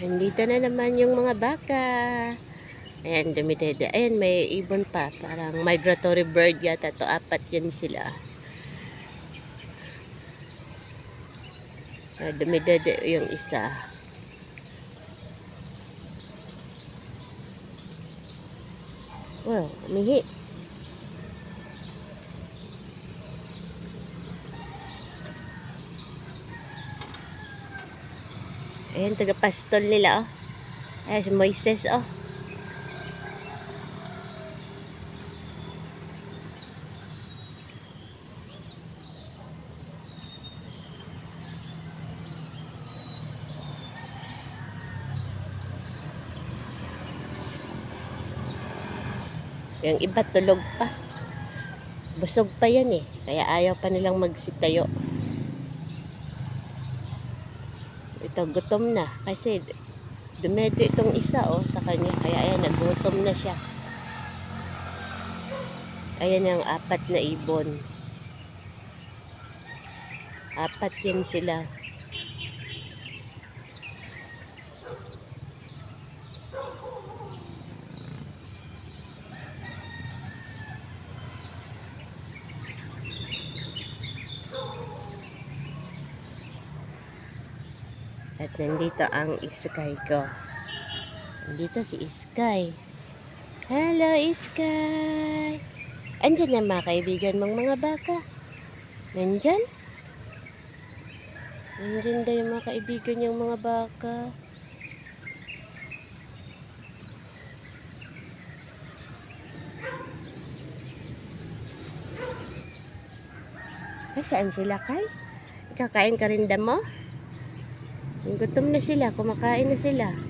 Nandito na naman yung mga baka. Ayan, dumidede. Ayan, may ibon pa. Parang migratory bird yata to. Apat yan sila. Ah, dumidede yung isa. Wow, umihi. Ayan, taga-pastol nila, oh. Ayan, si Moises, oh. Yung iba tulog pa. Busog pa yan eh. Kaya ayaw pa nilang magsitayo. Ito, gutom na. Kasi dumedi itong isa oh sa kanya. Kaya ayan, nagutom na siya. Ayan ang apat na ibon. Apat yan sila. At nandito ang Sky ko. Nandito si Sky. Hello, Sky! Andyan na mga kaibigan mong mga baka. Nandyan? Nandyan daw yung mga kaibigan niyang mga baka. Ay, saan sila, Kay? Kakain ka rin damo? Gutom na sila, kumakain na sila.